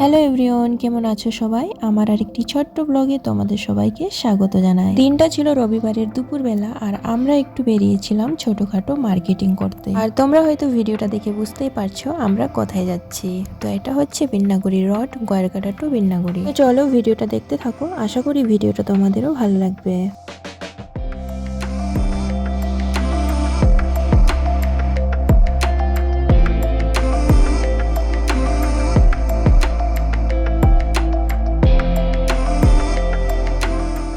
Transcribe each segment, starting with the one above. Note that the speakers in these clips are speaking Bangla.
হ্যালো এভরিওন কেমন আছো সবাই? আমার আর একটি ছোট্ট ব্লগে তোমাদের সবাইকে স্বাগত জানাই। দিনটা ছিল রবিবারের দুপুরবেলা আর আমরা একটু বেরিয়েছিলাম ছোটখাটো মার্কেটিং করতে। আর তোমরা হয়তো ভিডিওটা দেখে বুঝতেই পারছ আমরা কোথায় যাচ্ছি। তো এটা হচ্ছে বিন্নাগুড়ি রড গয়ারকাটা টু বিন্নাগুড়ি চলো ভিডিওটা দেখতে থাকো, আশা করি ভিডিওটা তোমাদেরও ভালো লাগবে।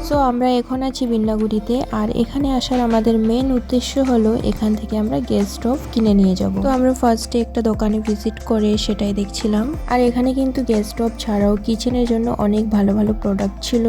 সো আমরা এখন আছি বিন্নাগুড়িতে আর এখানে আসার আমাদের মেন উদ্দেশ্য হলো এখান থেকে আমরা গ্যাস স্টোভ কিনে নিয়ে যাব। তো আমরা ফার্স্টে একটা দোকানে ভিজিট করে সেটাই দেখছিলাম। আর এখানে কিন্তু গ্যাস স্টোভ ছাড়াও কিচেনের জন্য অনেক ভালো ভালো প্রোডাক্ট ছিল।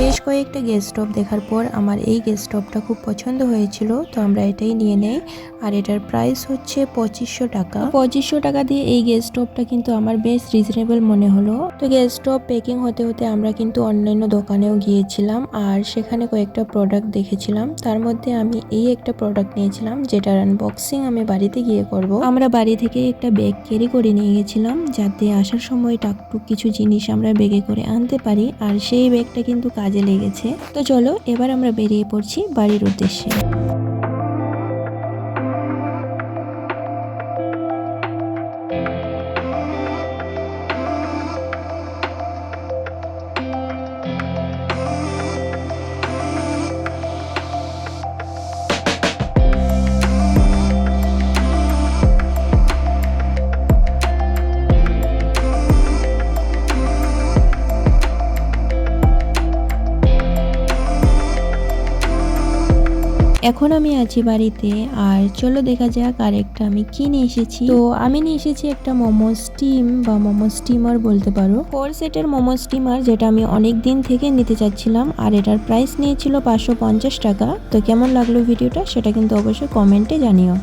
বেশ কয়েকটা গ্যাস স্টোভ দেখার পর আমার এই গ্যাস স্টোভটা খুব পছন্দ হয়েছিল, তো আমরা এটাই নিয়ে নেই। আর এটার প্রাইস হচ্ছে পঁচিশশো টাকা। পঁচিশশো টাকা দিয়ে এই গ্যাস স্টোভটা কিন্তু আমার বেশ রিজনেবল মনে হলো। তো গ্যাস স্টোভ প্যাকিং হতে হতে আমরা কিন্তু অন্যান্য দোকানেও গিয়েছিলাম আর সেখানে কয়েকটা প্রোডাক্ট দেখেছিলাম। তার মধ্যে আমি এই একটা প্রোডাক্ট নিয়েছিলাম, যেটার আনবক্সিং আমি বাড়িতে গিয়ে করব। আমরা বাড়ি থেকে একটা ব্যাগ ক্যারি করে নিয়ে গেছিলাম, যাতে আসার সময় টাকটুক কিছু জিনিস আমরা ব্যাগে করে আনতে পারি। আর সেই ব্যাগটা কিন্তু কাজে লেগেছে। তো চলো এবার আমরা বেরিয়ে পড়ছি বাড়ির উদ্দেশ্যে। এখন আমি আছি বাড়িতে, আর চলো দেখা যাক আর একটা আমি কি নিয়ে এসেছি। তো আমি নিয়ে এসেছি একটা মোমো স্টিম, বা মোমো স্টিমার বলতে পারো। ফোর সেটের মোমো স্টিমার যেটা আমি অনেক দিন থেকে নিতে চাচ্ছিলাম, আর এটার প্রাইস নিয়েছিল পাঁচশো পঞ্চাশ টাকা। তো কেমন লাগল ভিডিওটা সেটা কিন্তু অবশ্যই কমেন্টে জানিও।